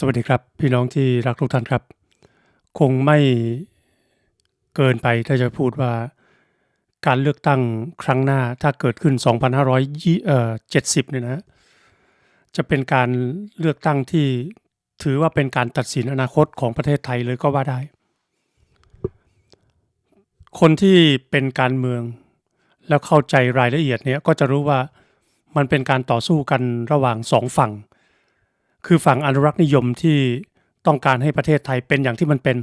สวัสดีครับ พี่น้องที่รักทุกท่านครับ คงไม่เกินไปถ้าจะพูดว่าการเลือกตั้งครั้งหน้าถ้าเกิดขึ้น 2570เนี่ยนะจะเป็นการเลือกตั้งที่ถือว่าเป็นการตัดสินอนาคตของประเทศไทยเลยก็ว่าได้ คนที่เป็นการเมืองแล้วเข้าใจรายละเอียดเนี่ยก็จะรู้ว่ามันเป็นการต่อสู้กันระหว่างสองฝั่ง คือฝั่งอนุรักษ์นิยมที่ต้องการให้ประเทศไทยเป็นอย่างที่มันเป็น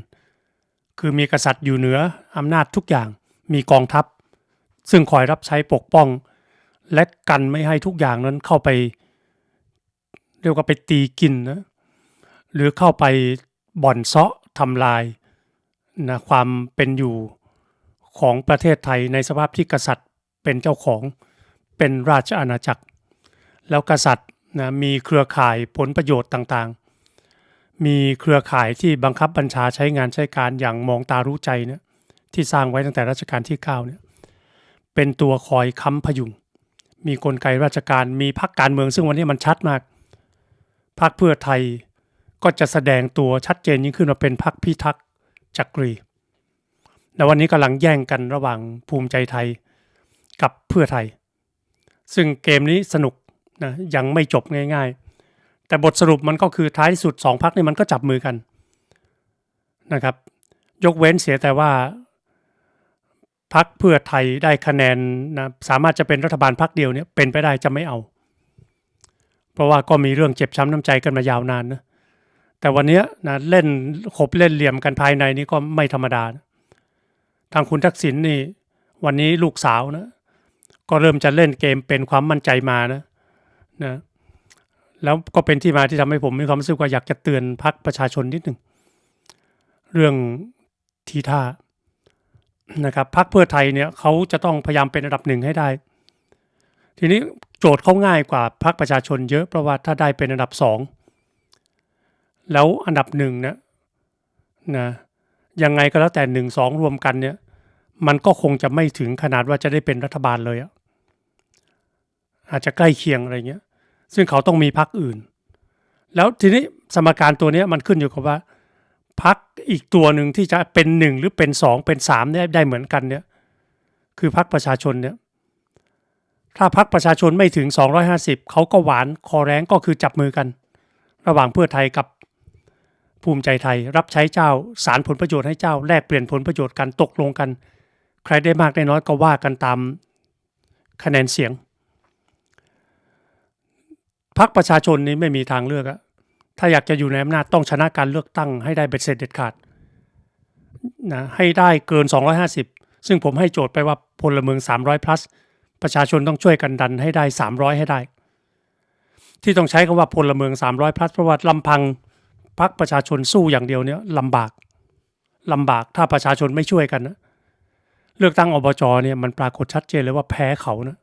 คือมีกษัตริย์อยู่เหนืออำนาจทุกอย่าง มีกองทัพ ซึ่งคอยรับใช้ปกป้อง และกันไม่ให้ทุกอย่างนั้นเข้าไป เรียกว่าไปตีกินนะหรือเข้าไปบ่อนเซาะทำลายนะความเป็นอยู่ของประเทศไทยในสภาพที่กษัตริย์เป็นเจ้าของเป็นราชอาณาจักร แล้วกษัตริย์ นะมีเครือข่ายผลประโยชน์ต่างๆ มีเครือข่ายที่บังคับบัญชาใช้งานใช้การอย่างมองตารู้ใจเนี่ยที่สร้างไว้ตั้งแต่รัชกาลที่9เนี่ยเป็นตัวคอยค้ำพยุง มีกลไกราชการมีพรรคการเมืองซึ่งวันนี้มันชัดมากพรรคเพื่อไทยก็จะแสดงตัวชัดเจนยิ่งขึ้นมาเป็นพรรคพิทักษ์จักรีและวันนี้กำลังแย่งกันระหว่างภูมิใจไทยกับเพื่อไทย ซึ่งเกมนี้สนุก นะยังไม่จบง่าย ๆ แต่บทสรุปมันก็คือท้ายที่สุดสองพักนี่มันก็จับมือกันนะครับ ยกเว้นเสียแต่ว่าพักเพื่อไทยได้คะแนนนะสามารถจะเป็นรัฐบาลพักเดียวเนี่ยเป็นไปได้จะไม่เอา เพราะว่าก็มีเรื่องเจ็บช้ำน้ำใจกันมายาวนานนะแต่วันนี้นะเล่นขบเล่นเหลี่ยมกันภายในนี่ก็ไม่ธรรมดานะทางคุณทักษิณนี่วันนี้ลูกสาวนะก็เริ่มจะเล่นเกมเป็นความมั่นใจมานะ นะแล้วก็เป็นที่มาที่ทำให้ผมมีความรู้สึกว่าอยากจะเตือนพักประชาชนนิดหนึ่งเรื่องทีท่านะครับพักเพื่อไทยเนี่ยเขาจะต้องพยายามเป็นอันดับหนึ่งให้ได้ ทีนี้โจทย์เขาง่ายกว่าพักประชาชนเยอะเพราะว่าถ้าได้เป็นอันดับสองแล้วอันดับหนึ่งเนี่ยนะยังไงก็แล้วแต่หนึ่งสองรวมกันเนี่ย มันก็คงจะไม่ถึงขนาดว่าจะได้เป็นรัฐบาลเลยอะอาจจะใกล้เคียงอะไรเงี้ย ซึ่งเขาต้องมีพักอื่น แล้วทีนี้สมการตัวนี้มันขึ้นอยู่กับว่าพักอีกตัวหนึ่งที่จะเป็นหนึ่งหรือเป็นสองเป็นสามเนี่ยได้เหมือนกันเนี่ยคือพักประชาชนเนี่ยถ้าพักประชาชนไม่ถึง 250 เขาก็หวานคอแรงก็คือจับมือกัน ระหว่างเพื่อไทยกับภูมิใจไทย รับใช้เจ้าสารผลประโยชน์ให้เจ้าแลกเปลี่ยนผลประโยชน์กันตกลงกัน ใครได้มากได้น้อยก็ว่ากันตามคะแนนเสียง พักประชาชนนี้ไม่มีทางเลือกอะถ้าอยากจะอยู่ในอำนาจต้องชนะการเลือกตั้งให้ได้เบ็ดเสร็จเด็ดขาดนะให้ได้เกิน 250 ซึ่งผมให้โจทย์ไปว่าพลเมือง 300 plus ประชาชนต้องช่วยกันดันให้ได้ 300 ให้ได้ ที่ต้องใช้คำว่าพลเมือง 300 plus เพราะว่าลำพังพักประชาชนสู้อย่างเดียวเนี่ยลำบากลำบากถ้าประชาชนไม่ช่วยกันนะเลือกตั้งอบจเนี่ยมันปรากฏชัดเจนเลยว่าแพ้เขานะ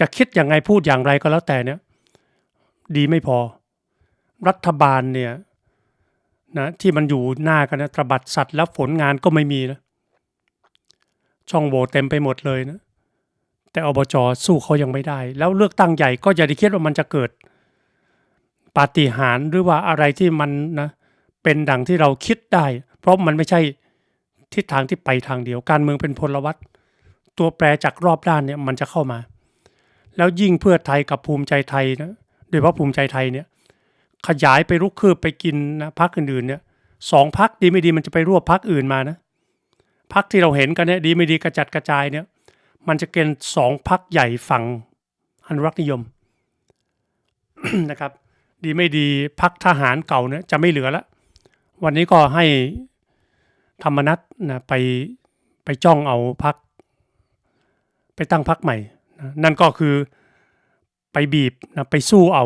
จะคิดอย่างไงพูดอย่างไรก็แล้วแต่เนี่ย ดีไม่พอ รัฐบาลเนี่ยนะที่มันอยู่หน้ากันนะตรบัดสัตว์แล้วผลงานก็ไม่มีนะช่องโหว่เต็มไปหมดเลยนะแต่อบจสู้เขายังไม่ได้ แล้วเลือกตั้งใหญ่ก็อย่าได้คิดว่ามันจะเกิดปาฏิหาริย์หรือว่าอะไรที่มันนะเป็นดังที่เราคิดได้ เพราะมันไม่ใช่ทิศทางที่ไปทางเดียว การเมืองเป็นพลวัตตัวแปรจากรอบด้านเนี่ยมันจะเข้ามา แล้วยิ่งเพื่อไทยกับภูมิใจไทยนะ โดยเฉพาะภูมิใจไทยเนี่ยขยายไปลุกคืบไปกินนะพักอื่นๆเนี่ยสองพักดีไม่ดีมันจะไปรวบพักอื่นมานะพักที่เราเห็นกันเนี่ยดีไม่ดีกระจัดกระจายเนี่ยมันจะเกณฑ์สองพักใหญ่ฝั่งอนุรักษ์นิยมนะครับ ดีไม่ดีพักทหารเก่าเนี่ยจะไม่เหลือล้ววันนี้ก็ให้ธรรมนัตนะไปไปจ้องเอาพัก ไปตั้งพักใหม่นะนั่นก็คือ ไปบีบนะไปสู้เอา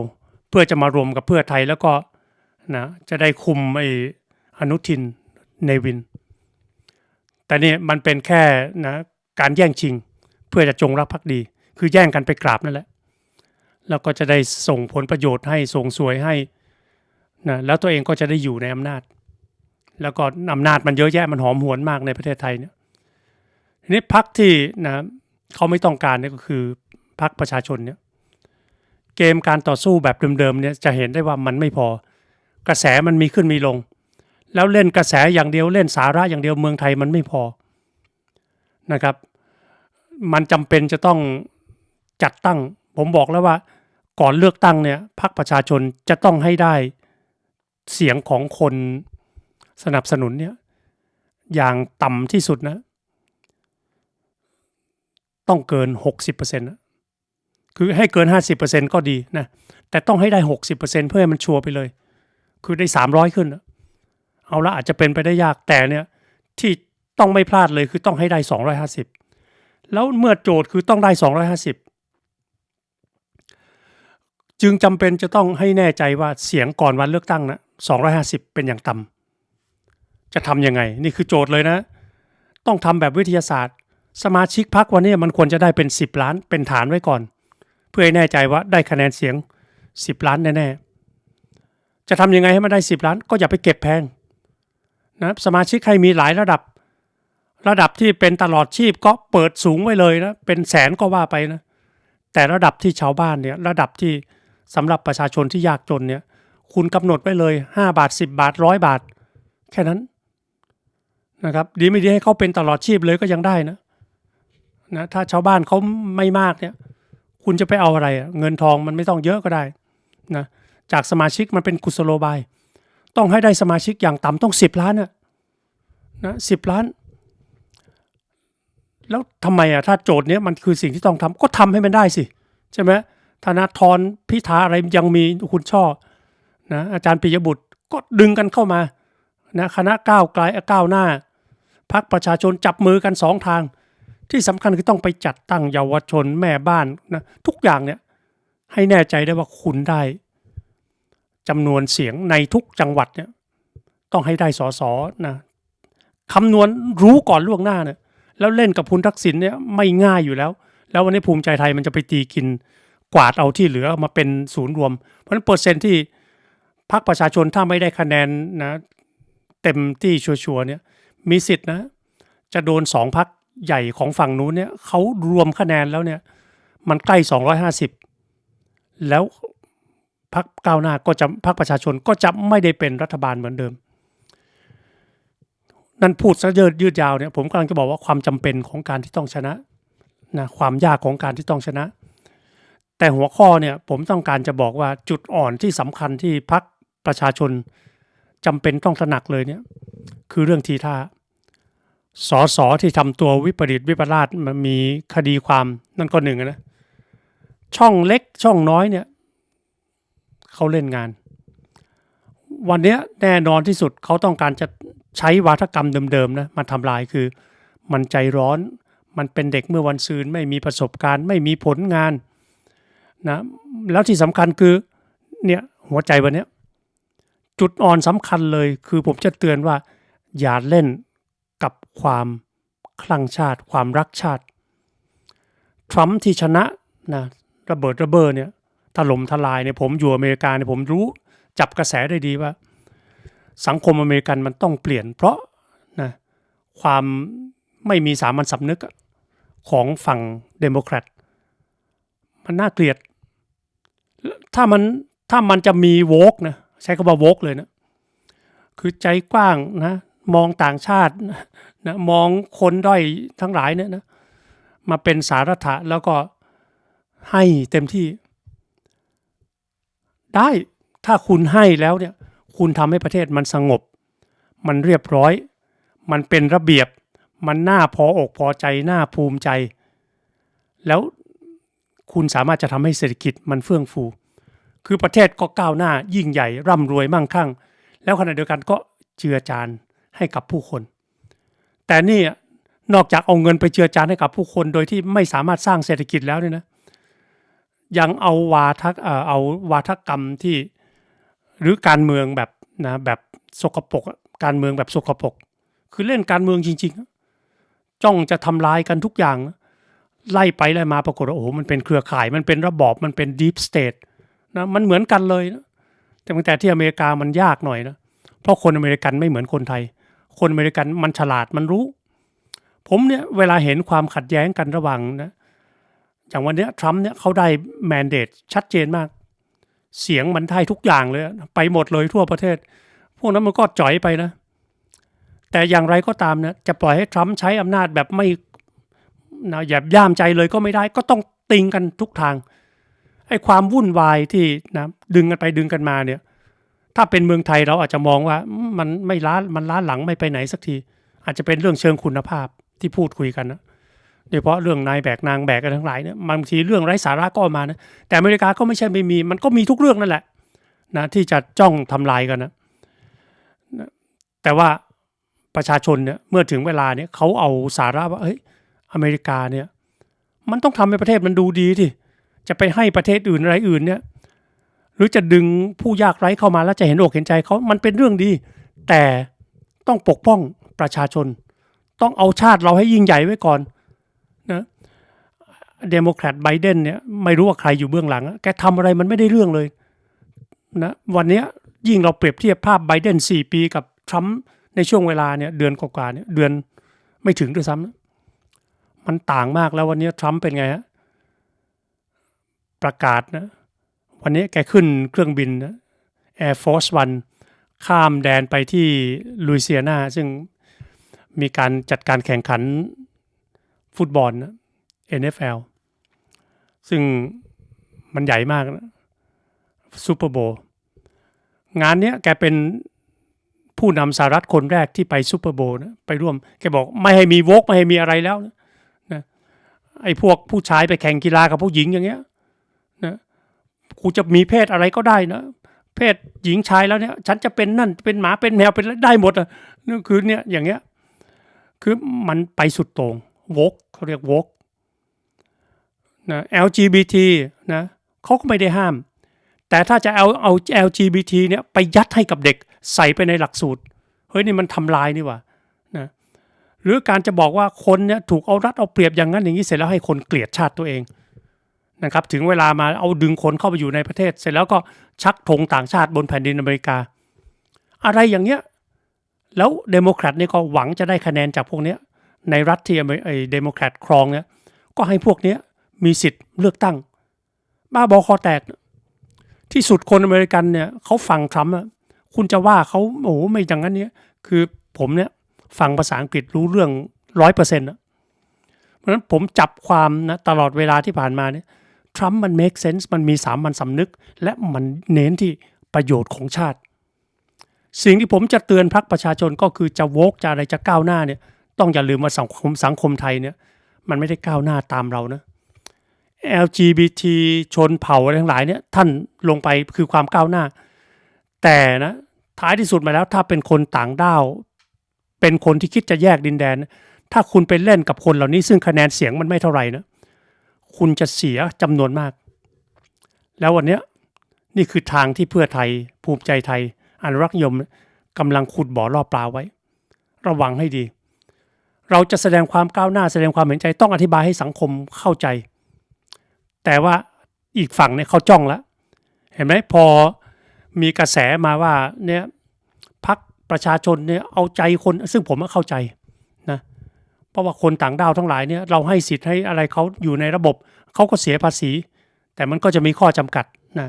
เพื่อจะมารวมกับเพื่อไทยแล้วก็นะจะได้คุมไอ้อนุทินเนวิน แต่นี่มันเป็นแค่นะการแย่งชิง เพื่อจะจงรักภักดี คือแย่งกันไปกราบนั่นแหละ แล้วก็จะได้ส่งผลประโยชน์ให้ส่งสวยให้นะแล้วตัวเองก็จะได้อยู่ในอำนาจ แล้วก็อำนาจมันเยอะแยะมันหอมหวนมากในประเทศไทยเนี่ยทีนี้พักที่นะเขาไม่ต้องการนี่ก็คือพักประชาชนเนี่ย เกมการต่อสู้แบบเดิมๆเนี่ยจะเห็นได้ว่ามันไม่พอ กระแสมันมีขึ้นมีลง แล้วเล่นกระแสอย่างเดียวเล่นสาระอย่างเดียวเมืองไทยมันไม่พอนะครับ มันจำเป็นจะต้องจัดตั้ง ผมบอกแล้วว่า ก่อนเลือกตั้งเนี่ยพรรคประชาชนจะต้องให้ได้เสียงของคนสนับสนุนเนี่ยอย่างต่ำที่สุดนะ ต้องเกิน 60%นะ คือให้เกิน 50%ก็ดีนะ แต่ต้องให้ได้ 60%เพื่อให้มันชัวร์ไปเลย คือได้ 300 ขึ้น เอาละอาจจะเป็นไปได้ยากแต่เนี่ยที่ต้องไม่พลาดเลยคือต้องให้ได้ 250 แล้วเมื่อโจทย์คือต้องได้ 250 จึงจำเป็นจะต้องให้แน่ใจว่าเสียงก่อนวันเลือกตั้งนะ250 เป็นอย่างต่ำจะทำยังไง นี่คือโจทย์เลยนะ ต้องทำแบบวิทยาศาสตร์ สมาชิกพักวันนี้มันควรจะได้เป็น 10 ล้านเป็นฐานไว้ก่อน เพื่อให้แน่ใจว่าได้คะแนนเสียง 10 ล้านแน่ๆ จะทำยังไงให้มันได้ 10 ล้าน ก็อย่าไปเก็บแพงนะสมาชิกให้มีหลายระดับ ระดับที่เป็นตลอดชีพก็เปิดสูงไว้เลยนะเป็นแสนก็ว่าไปนะแต่ระดับที่ชาวบ้านเนี่ยระดับที่สำหรับประชาชนที่ยากจนเนี่ยคุณกำหนดไว้เลย 5 บาท 10 บาทร้อยบาท แค่นั้นนะครับดีไม่ดีให้เขาเป็นตลอดชีพเลยก็ยังได้นะนะถ้าชาวบ้านเขาไม่มากเนี่ย คุณจะไปเอาอะไรอะเงินทองมันไม่ต้องเยอะก็ได้นะจากสมาชิกมันเป็นกุศโลบาย ต้องให้ได้สมาชิกอย่างต่ำต้องสิบล้านนะนะสิบล้าน แล้วทำไมอะถ้าโจทย์เนี้ยมันคือสิ่งที่ต้องทำก็ทำให้มันได้สิ ใช่ไหมธนาธรพิธาอะไรยังมีคุณช่อนะอาจารย์ปิยบุตรก็ดึงกันเข้ามานะคณะก้าวไกลก้าวหน้าพักประชาชนจับมือกันสองทาง ที่สำคัญคือต้องไปจัดตั้งเยาวชนแม่บ้านนะทุกอย่างเนี่ยให้แน่ใจได้ว่าคุณได้จำนวนเสียงในทุกจังหวัดเนี่ยต้องให้ได้สอสอนะคำนวณรู้ก่อนล่วงหน้าเนี่ยแล้วเล่นกับคุณทักษิณเนี่ยไม่ง่ายอยู่แล้ว แล้ววันนี้ภูมิใจไทยมันจะไปตีกินกวาดเอาที่เหลือมาเป็นศูนย์รวม เพราะฉะนั้นเปอร์เซ็นต์ที่พรรคประชาชนถ้าไม่ได้คะแนนนะเต็มที่ชัวร์ๆเนี่ยมีสิทธิ์นะจะโดนสองพัก ใหญ่ของฝั่งนู้นเนี่ยเขารวมคะแนนแล้วเนี่ยมันใกล้ 250 แล้วพักก้าวหน้าก็จะพักประชาชนก็จะไม่ได้เป็นรัฐบาลเหมือนเดิม นั่นพูดซะยืดยืดยาวเนี่ยผมกำลังจะบอกว่าความจำเป็นของการที่ต้องชนะนะความยากของการที่ต้องชนะ แต่หัวข้อเนี่ยผมต้องการจะบอกว่าจุดอ่อนที่สำคัญที่พักประชาชนจำเป็นต้องตระหนักเลยเนี่ยคือเรื่องทีท่า สอสอที่ทำตัววิปริตวิปลาสมันมีคดีความนั่นก็หนึ่งนะช่องเล็กช่องน้อยเนี่ยเขาเล่นงาน วันนี้แน่นอนที่สุดเขาต้องการจะใช้วาทกรรมเดิมๆนะมาทำลายคือ มันใจร้อน มันเป็นเด็กเมื่อวันซืนไม่มีประสบการณ์ ไม่มีผลงานนะแล้วที่สำคัญคือเนี่ยหัวใจวันนี้จุดอ่อนสำคัญเลยคือผมจะเตือนว่าอย่าเล่น กับความคลั่งชาติ ความรักชาติ ทรัมป์ที่ชนะนะระเบิดระเบ้อเนี่ยถล่มทลายเนี่ยผมอยู่อเมริกาเนี่ยผมรู้จับกระแสได้ดีว่า สังคมอเมริกันมันต้องเปลี่ยน เพราะนะความไม่มีสามัญสำนึกของฝั่งเดโมแครตมันน่าเกลียด ถ้ามันถ้ามันจะมีโวกนะใช้คำว่าโวกเลยนะคือใจกว้างนะ มองต่างชาตินะมองคนด้อยทั้งหลายเนี่ยนะมาเป็นสารัฐะแล้วก็ให้เต็มที่ ได้ถ้าคุณให้แล้วเนี่ยคุณทำให้ประเทศมันสงบ มันเรียบร้อย มันเป็นระเบียบ มันน่าพออกพอใจน่าภูมิใจ แล้วคุณสามารถจะทำให้เศรษฐกิจมันเฟื่องฟู คือประเทศก็ก้าวหน้ายิ่งใหญ่ร่ำรวยมั่งคั่ง แล้วขณะเดียวกันก็เจือจาน ให้กับผู้คน แต่นี่นอกจากเอาเงินไปเจือจานให้กับผู้คนโดยที่ไม่สามารถสร้างเศรษฐกิจแล้วเนี่ยนะยังเอาวาทเอาวาทกรรมที่หรือการเมืองแบบนะแบบสกปรกการเมืองแบบสกปรกคือเล่นการเมืองจริง ๆ จ้องจะทำลายกันทุกอย่าง ไล่ไปไล่มาปรากฏว่าโอ้โหมันเป็นเครือข่าย มันเป็นระบอบมันเป็นดีฟสเตทนะมันเหมือนกันเลยนะแต่แต่ที่อเมริกามันยากหน่อยนะเพราะคนอเมริกันไม่เหมือนคนไทย คนอเมริกันมันฉลาดมันรู้ ผมเนี่ยเวลาเห็นความขัดแย้งกันระหว่างนะอย่างวันนี้ทรัมป์เนี่ยเขาได้แมนเดตชัดเจนมาก เสียงมันได้ทุกอย่างเลย ไปหมดเลยทั่วประเทศ พวกนั้นมันก็จ่อยไปนะ แต่อย่างไรก็ตามเนะจะปล่อยให้ทรัมป์ใช้อำนาจแบบไม่นะหยาบย่ามใจเลยก็ไม่ได้ ก็ต้องติงกันทุกทางไอ้ความวุ่นวายที่นะดึงกันไปดึงกันมาเนี่ย ถ้าเป็นเมืองไทยเราอาจจะมองว่ามันไม่ล้ามันล้าหลังไม่ไปไหนสักที อาจจะเป็นเรื่องเชิงคุณภาพที่พูดคุยกันนะโดยเฉพาะเรื่องนายแบกนางแบกกันทั้งหลายเนี่ยบางทีเรื่องไร้สาระก็มานะแต่อเมริกาก็ไม่ใช่ไม่มี มันก็มีทุกเรื่องนั่นแหละนะที่จะจ้องทำลายกันนะแต่ว่าประชาชนเนี่ยเมื่อถึงเวลาเนี่ยเขาเอาสาระว่าเฮ้ยอเมริกาเนี่ยมันต้องทำให้ประเทศมันดูดีที่จะไปให้ประเทศอื่นอะไรอื่นเนี่ย รือจะดึงผู้ยากไร้เข้ามาแล้วจะเห็นอกเห็นใจเขามันเป็นเรื่องดี แต่ต้องปกป้องประชาชน ต้องเอาชาติเราให้ยิ่งใหญ่ไว้ก่อนนะเดโมแครตไบเดนเนี่ยไม่รู้ว่าใครอยู่เบื้องหลัง แกทำอะไรมันไม่ได้เรื่องเลยนะวันนี้ยิ่งเราเปรียบเทียบภาพไบเดนสี่ปีกับทรัมป์ในช่วงเวลาเนี่ยเดือนกว่าๆเนี่ยเดือนไม่ถึงด้วยซ้ำมันต่างมากแล้ววันนี้ทรัมป์เป็นไงฮะประกาศนะ วันนี้แกขึ้นเครื่องบิน Air Force One ข้ามแดนไปที่ลุยเซียนา ซึ่งมีการจัดการแข่งขันฟุตบอลนะ NFL ซึ่งมันใหญ่มากซูเปอร์โบว์งานเนี้ยแกเป็นผู้นำสหรัฐคนแรกที่ไปซูเปอร์โบว์นะไปร่วม แกบอกไม่ให้มีโวกไม่ให้มีอะไรแล้วนะนะไอ้พวกผู้ชายไปแข่งกีฬากับผู้หญิงอย่างเงี้ย กูจะมีเพศอะไรก็ได้นะ เพศหญิงชายแล้วเนี่ย ฉันจะเป็นนั่นเป็นหมาเป็นแมวเป็นได้หมดอะนั่นคือเนี่ยอย่างเงี้ย คือมันไปสุดโต่งวกเขาเรียกวกนะ LGBT นะเขาก็ไม่ได้ห้าม แต่ถ้าจะเอาเอา LGBT เนี่ยไปยัดให้กับเด็กใส่ไปในหลักสูตร เฮ้ยนี่มันทำลายนี่ว่านะหรือการจะบอกว่าคนเนี่ยถูกเอารัดเอาเปรียบอย่างนั้นอย่างนี้เสร็จแล้วให้คนเกลียดชาติตัวเอง นะครับถึงเวลามาเอาดึงคนเข้าไปอยู่ในประเทศ เสร็จแล้วก็ชักธงต่างชาติบนแผ่นดินอเมริกา อะไรอย่างเงี้ยแล้วเดโมแครตนี่ก็หวังจะได้คะแนนจากพวกเนี้ยในรัฐที่เมริไอ้เดโมแครตครองเนี่ยก็ให้พวกเนี้ยมีสิทธิ์เลือกตั้ง บ้าบอคอแตก ที่สุดคนอเมริกันเนี่ยเขาฟังทรัมป์คุณจะว่าเขาโอ้โหไม่อย่างนั้นเนี่ยคือผมเนี่ยฟังภาษาอังกฤษรู้เรื่องร้อยเปอร์เซ็นต์เพราะฉะนั้นผมจับความนะตลอดเวลาที่ผ่านมาเนี่ย รัมป์มัน make sense มันมีสามัญสำนึก และมันเน้นที่ประโยชน์ของชาติ สิ่งที่ผมจะเตือนพรรคประชาชนก็คือจะโวกจะอะไรจะก้าวหน้าเนี่ย ต้องอย่าลืมว่าสังคมสังคมไทยเนี่ย มันไม่ได้ก้าวหน้าตามเรานะ LGBT ชนเผ่าอะไรทั้งหลายเนี่ยท่านลงไปคือความก้าวหน้า แต่นะท้ายที่สุดมาแล้วถ้าเป็นคนต่างด้าว เป็นคนที่คิดจะแยกดินแดน ถ้าคุณไปเล่นกับคนเหล่านี้ซึ่งคะแนนเสียงมันไม่เท่าไหร่นะ คุณจะเสียจำนวนมาก แล้ววันนี้นี่คือทางที่เพื่อไทย ภูมิใจไทยอนุรักษ์นิยมกำลังขุดบ่อล่อปลาไว้ ระวังให้ดี เราจะแสดงความก้าวหน้าแสดงความเห็นใจต้องอธิบายให้สังคมเข้าใจ แต่ว่าอีกฝั่งเนี่ยเขาจ้องแล้วเห็นไหมพอมีกระแสมาว่าเนี่ยพักประชาชนเนี่ยเอาใจคนซึ่งผมก็เข้าใจ เพราะว่าคนต่างด้าวทั้งหลายเนี่ยเราให้สิทธิ์ให้อะไรเขาอยู่ในระบบเขาก็เสียภาษี แต่มันก็จะมีข้อจำกัดนะ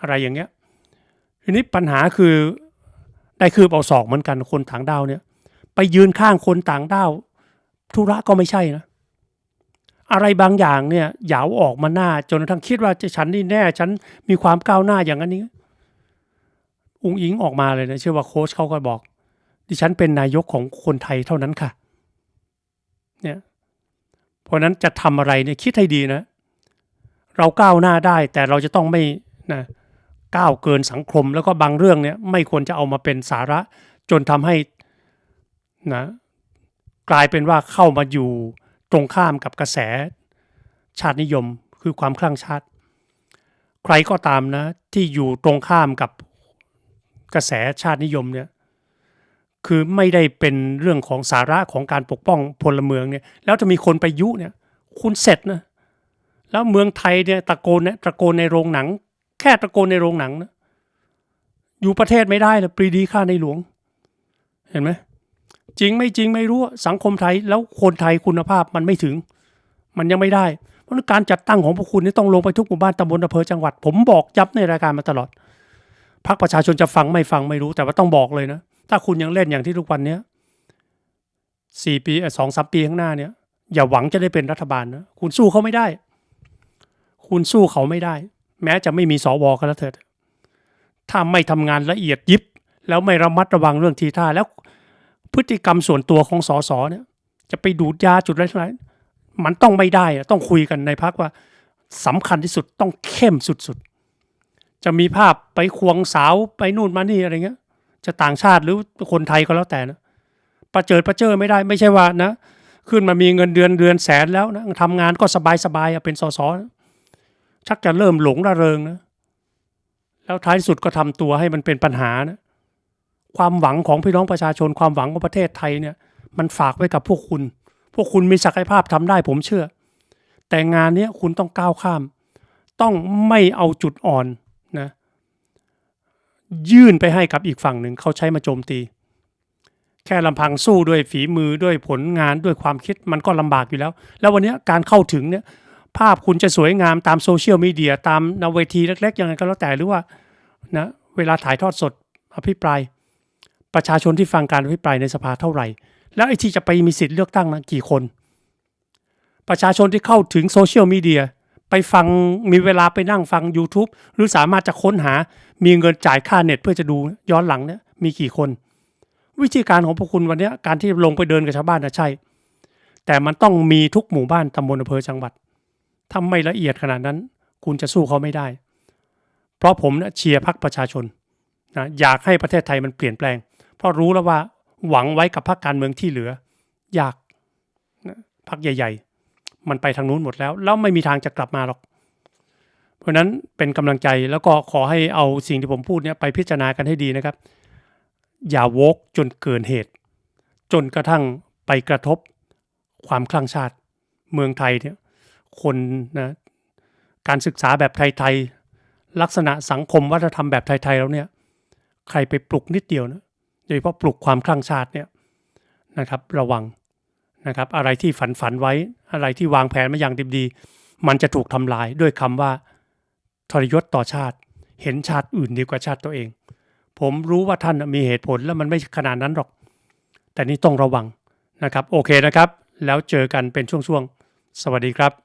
อะไรอย่างเงี้ยทีนี้ปัญหาคือได้คืบเอาศอกเหมือนกันคนต่างด้าวเนี่ย ไปยืนข้างคนต่างด้าวธุระก็ไม่ใช่นะอะไรบางอย่างเนี่ยเหยาวออกมาหน้าจนกระทั่งคิดว่าจะฉันนี่แน่ ฉันมีความก้าวหน้าอย่างนั้นนี้อุงอิงออกมาเลยนะเชื่อว่าโค้ชเขาก็บอก ดิฉันเป็นนายกของคนไทยเท่านั้นค่ะ เนี่ยเพราะนั้นจะทำอะไรเนี่ยคิดให้ดีนะ เราก้าวหน้าได้แต่เราจะต้องไม่นะก้าวเกินสังคมแล้วก็บางเรื่องเนี่ยไม่ควรจะเอามาเป็นสาระจนทำให้นะกลายเป็นว่าเข้ามาอยู่ตรงข้ามกับกระแสชาตินิยมคือความคลั่งชาติ ใครก็ตามนะที่อยู่ตรงข้ามกับกระแสชาตินิยมเนี่ย คือไม่ได้เป็นเรื่องของสาระของการปกป้องพลเมืองเนี่ย แล้วจะมีคนไปยุเนี่ย คุณเสร็จนะ แล้วเมืองไทยเนี่ยตะโกนเนี่ยตะโกนในโรงหนัง แค่ตะโกนในโรงหนังนะอยู่ประเทศไม่ได้เลยปรีดีค่าในหลวง เห็นไหมจริงไม่จริงไม่รู้สังคมไทยแล้วคนไทยคุณภาพมันไม่ถึง มันยังไม่ได้ เพราะการจัดตั้งของพวกคุณนี่ต้องลงไปทุกหมู่บ้านตำบลอำเภอจังหวัด ผมบอกย้ำในรายการมาตลอดพรรคประชาชนจะฟังไม่ฟังไม่รู้แต่ว่าต้องบอกเลยนะ ถ้าคุณยังเล่นอย่างที่ทุกวันเนี้ยสี่ปีสองสามปีข้างหน้าเนี่ย อย่าหวังจะได้เป็นรัฐบาลนะคุณสู้เขาไม่ได้ คุณสู้เขาไม่ได้ แม้จะไม่มีสวก็แล้วเถิดถ้าไม่ทำงานละเอียดยิบ แล้วไม่ระมัดระวังเรื่องทีท่าแล้วพฤติกรรมส่วนตัวของสสเนี่ย จะไปดูดยาจุดอะไรทั้งหลายมันต้องไม่ได้อะต้องคุยกันในพักว่าสำคัญที่สุดต้องเข้มสุดๆจะมีภาพไปควงสาวไปนู่นมานี่อะไรเงี้ย จะต่างชาติหรือคนไทยก็แล้วแต่นะประเจิดประเจิดไม่ได้ ไม่ใช่ว่านะ ขึ้นมามีเงินเดือนเดือนแสนแล้วนะทำงานก็สบายสบายเป็นสสนะชักจะเริ่มหลงระเริงนะ แล้วท้ายสุดก็ทำตัวให้มันเป็นปัญหานะ ความหวังของพี่น้องประชาชนความหวังของประเทศไทยเนี่ย มันฝากไว้กับพวกคุณ พวกคุณมีศักยภาพทำได้ผมเชื่อ แต่งานเนี้ยคุณต้องก้าวข้าม ต้องไม่เอาจุดอ่อน ยื่นไปให้กับอีกฝั่งหนึ่งเขาใช้มาโจมตี แค่ลำพังสู้ด้วยฝีมือด้วยผลงานด้วยความคิดมันก็ลำบากอยู่แล้ว แล้ววันนี้การเข้าถึงเนี่ยภาพคุณจะสวยงามตามโซเชียลมีเดียตามนเวทีเล็กๆยังไงก็แล้วแต่หรือว่านะเวลาถ่ายทอดสดอภิปราย ประชาชนที่ฟังการอภิปรายในสภาเท่าไหร่ แล้วไอ้ที่จะไปมีสิทธิ์เลือกตั้งนะกี่คน ประชาชนที่เข้าถึงโซเชียลมีเดีย ไปฟังมีเวลาไปนั่งฟัง YouTube หรือสามารถจะค้นหามีเงินจ่ายค่าเน็ตเพื่อจะดูย้อนหลังเนี่ยมีกี่คน วิธีการของพวกคุณวันนี้การที่ลงไปเดินกับชาวบ้านนะใช่ แต่มันต้องมีทุกหมู่บ้านตำบลอำเภอจังหวัดถ้าไม่ละเอียดขนาดนั้น คุณจะสู้เขาไม่ได้ เพราะผมนะเชียร์พักประชาชนนะอยากให้ประเทศไทยมันเปลี่ยนแปลง เพราะรู้แล้วว่าหวังไว้กับพรรคการเมืองที่เหลือยากนะพรรคใหญ่ ๆ มันไปทางนู้นหมดแล้ว แล้วไม่มีทางจะกลับมาหรอก เพราะนั้นเป็นกำลังใจแล้วก็ขอให้เอาสิ่งที่ผมพูดเนี่ยไปพิจารณากันให้ดีนะครับ อย่าวกจนเกินเหตุ จนกระทั่งไปกระทบความคลั่งชาติเมืองไทยเนี่ยคนนะการศึกษาแบบไทยๆลักษณะสังคมวัฒนธรรมแบบไทยๆแล้วเนี่ยใครไปปลุกนิดเดียวนะโดยเฉพาะปลุกความคลั่งชาติเนี่ยนะครับระวัง นะครับ อะไรที่ฝันฝันไว้ อะไรที่วางแผนมาอย่างดีๆมันจะถูกทำลายด้วยคำว่า ทรยศต่อชาติ เห็นชาติอื่นดีกว่าชาติตัวเอง ผมรู้ว่าท่านมีเหตุผลแล้วมันไม่ขนาดนั้นหรอก แต่นี่ต้องระวังนะครับ โอเคนะครับ แล้วเจอกันเป็นช่วงๆสวัสดีครับ